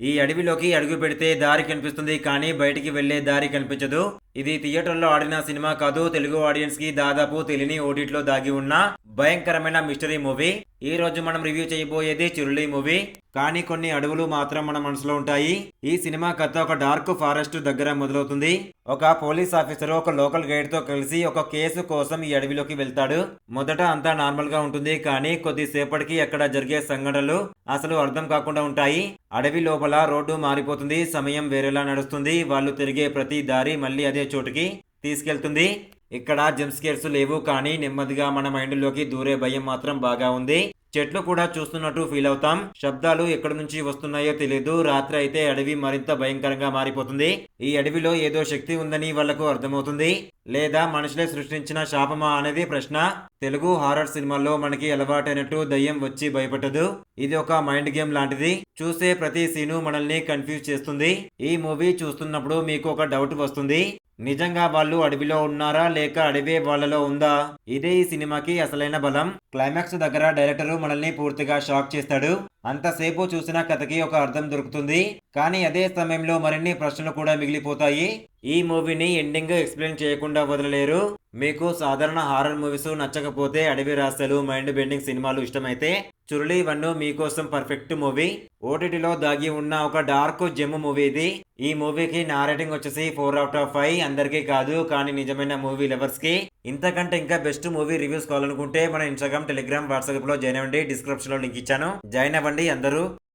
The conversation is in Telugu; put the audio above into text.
ఈ అడవిలోకి అడుగు పెడితే దారి కనిపిస్తుంది కానీ బయటికి వెళ్ళే దారి కనిపించదు. ఇది థియేటర్లో ఆడిన సినిమా కాదు. తెలుగు ఆడియన్స్కి దాదాపు తెలియని ఓటీట్లో దాగి ఉన్న భయంకరమైన మిస్టరీ మూవీ. ఈ రోజు మనం రివ్యూ చేయబోయేది చిరులి మూవీ. కానీ కొన్ని అడవులు మాత్రం మన మనసులో ఉంటాయి. ఈ సినిమా కథ ఒక డార్క్ ఫారెస్ట్ దగ్గర మొదలవుతుంది. ఒక పోలీస్ ఆఫీసర్ ఒక లోకల్ గైడ్తో కలిసి ఒక కేసు కోసం ఈ అడవిలోకి వెళ్తాడు. మొదట అంతా నార్మల్గా ఉంటుంది. కానీ కొద్దిసేపటికి అక్కడ జరిగే సంఘటనలు అసలు అర్థం కాకుండా ఉంటాయి. అడవి లోపల రోడ్డు మారిపోతుంది. సమయం వేరేలా నడుస్తుంది. వాళ్ళు తిరిగే ప్రతి దారి మళ్ళీ అదే చోటుకి తీసుకెళ్తుంది. ఇక్కడ జంప్స్కేర్స్ లేవు కానీ నెమ్మదిగా మన మైండ్లోకి దూరే భయం మాత్రం బాగా ఉంది. చెట్లు కూడా చూస్తున్నట్టు ఫీల్ అవుతాం. శబ్దాలు ఎక్కడి నుంచి వస్తున్నాయో తెలియదు రాత్రి అయితే అడవి మరింత భయంకరంగా మారిపోతుంది. ఈ అడవిలో ఏదో శక్తి ఉందని వాళ్ళకు అర్థమవుతుంది. లేదా మనుషులే సృష్టించిన శాపమా అనేది ప్రశ్న. తెలుగు హారర్ సినిమాల్లో మనకి అలవాటైనట్టు దయ్యం వచ్చి భయపెట్టదు ఇది ఒక మైండ్ గేమ్ లాంటిది. చూసే ప్రతి సీను మనల్ని కన్ఫ్యూజ్ చేస్తుంది. ఈ మూవీ చూస్తున్నప్పుడు మీకు ఒక డౌట్ వస్తుంది. నిజంగా వాళ్ళు అడవిలో ఉన్నారా? లేక అడవే వాళ్ళలో ఉందా? ఇదే ఈ సినిమాకి అసలైన బలం. క్లైమాక్స్ దగ్గర డైరెక్టర్ మనల్ని పూర్తిగా షాక్ చేస్తాడు. అంతసేపు చూసిన కథకి ఒక అర్థం దొరుకుతుంది. కానీ అదే సమయంలో మరిన్ని ప్రశ్నలు కూడా మిగిలిపోతాయి. ఈ మూవీని ఎండింగ్ ఎక్స్ప్లెయిన్ చేయకుండా వదలలేరు మీకు సాధారణ హారర్ మూవీస్ నచ్చకపోతే అడవి రాస్తలు మైండ్ బెండింగ్ సినిమాలు ఇష్టమైతే చురులి వన్ మీకోసం పర్ఫెక్ట్ మూవీ. ఓటీటీలో దాగి ఉన్న ఒక డార్క్ జెమ్ మూవీ ఇది. ఈ మూవీకి నా రేటింగ్ వచ్చేసి ఫోర్ అవుట్ ఆఫ్ ఫైవ్. అందరికీ కాదు కానీ నిజమైన మూవీ లవర్స్కి. ఇంతకంటే ఇంకా బెస్ట్ మూవీ రివ్యూస్ కావాలనుకుంటే మన ఇన్స్టాగ్రామ్ టెలిగ్రామ్ వాట్సాప్లో జాయిన్ అవ్వండి. డిస్క్రిప్షన్లో లింక్ ఇచ్చాను. జాయిన్ అవ్వండి అందరూ.